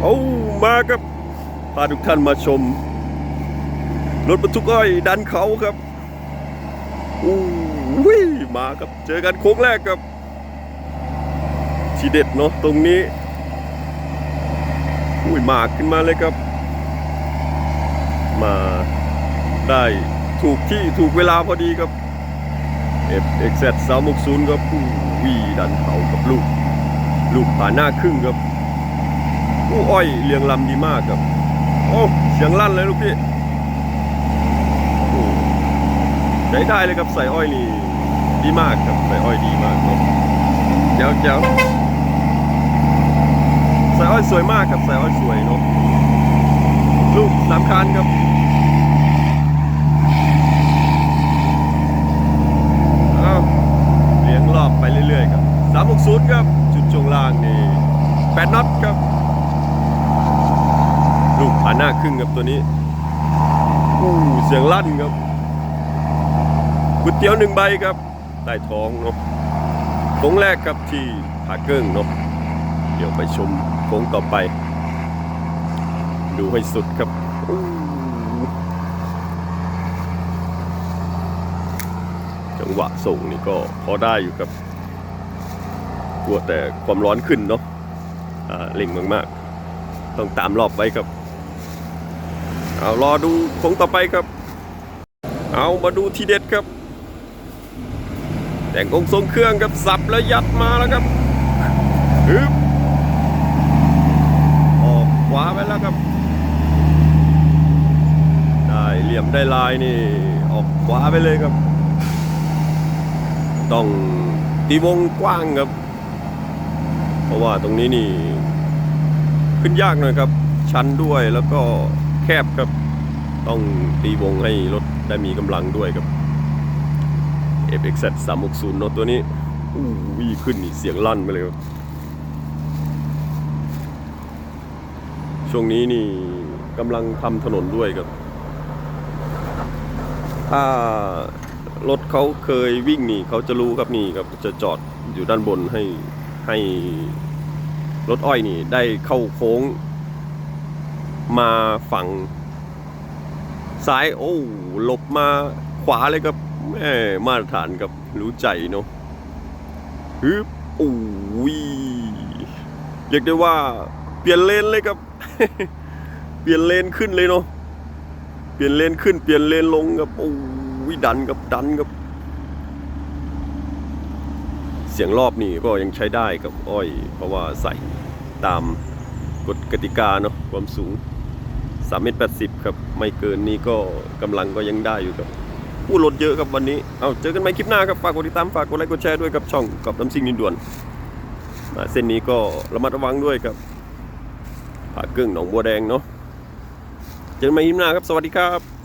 เอามาครับพาทุกท่านมาชม รถบรรทุกอ้อยดันเขาครับอู้วิมาครับเจอกันโค้งแรกครับทีเด็ดเนาะตรงนี้อุ้ยมาขึ้นมาเลยครับ มาได้ถูกที่ถูกเวลาพอดีครับ F X Z 3 6 0ครับอู้วีดันเขากับลูก ลูกผ่านหน้าครึ่งครับ อู้อ้อยเรียงลำดีมากครับโอ้เสียงลั่นเลยลูกพี่ใช้ได้เลยครับใส่อ้อยนี่ดีมากครับใส่อ้อยดีมากครับเจ้าเจ้าใส่อ้อยสวยมากครับใส่อ้อยสวยเนาะลูกสามคันครับอ้าเลี้ยงรอบไปเรื่อยๆครับ360ครับ จุดช่วงล่างนี่8น็อตครับ ลูกผ่าหน้าครึ่งครับตัวนี้อู้เสียงลั่นครับก๋วยเตี๋ยวหนึ่งใบครับใต้ท้องเนาะโค้งแรกครับที่ผาเกิ้งเนาะเดี๋ยวไปชมโค้งต่อไป ดูให้สุดครับอู้จังหวะส่งนี่ก็พอได้อยู่ครับกลัวแต่ความร้อนขึ้นเนาะอ่าเร่งมากๆ ต้องตามรอบไว้ครับ เอารอดูคงต่อไปครับ เอามาดูทีเด็ดครับ แต่งองค์ทรงเครื่องครับสับแล้วยัดมาแล้วครับฮึบออกขวาไปแล้วครับ ได้เหลี่ยมได้ลายนี่ ออกขวาไปเลยครับ ต้องตีวงกว้างครับ เพราะว่าตรงนี้นี่ ขึ้นยากหน่อยครับ ชันด้วยแล้วก็ แคบครับ ต้องตีวงให้รถได้มีกำลังด้วยครับ FXZ 360เนอะตัวนี้อู้วีขึ้นนี่เสียงลั่นไปเลยครับช่วงนี้นี่กำลังทำถนนด้วยครับ ถ้ารถเขาเคยวิ่งนี่เขาจะรู้ครับนี่ครับจะจอดอยู่ด้านบนให้ให้รถอ้อยนี่ได้เข้าโค้ง มาฝั่งซ้าย โอ้หลบมาขวาเลยครับแม่มาตรฐานกับรู้ใจเนาะฮึบโอ้ยเรียกได้ว่า เปลี่ยนเลนเลยครับ เปลี่ยนเลนขึ้นเลยเนาะเปลี่ยนเลนขึ้นเปลี่ยนเลนลงครับโอ้ยดันกับดันกับ เสียงรอบนี่ก็ยังใช้ได้กับอ้อย เพราะว่าใส่ตามกฎกติกาเนาะความสูง สามเมตรแปดสิบครับ ไม่เกินนี้ก็กำลังก็ยังได้อยู่ครับผู้รถเยอะครับวันนี้ เอาเจอกันใหม่คลิปหน้าครับ ฝากกดติดตาม ฝากกดไลค์ กดแชร์ด้วยกับช่องกับน้ำซิ่งนินด่วน เส้นนี้ก็ระมัดระวังด้วยครับผาเกึ่งหนองบัวแดงเนาะ เจอกันใหม่คลิปหน้าครับ สวัสดีครับ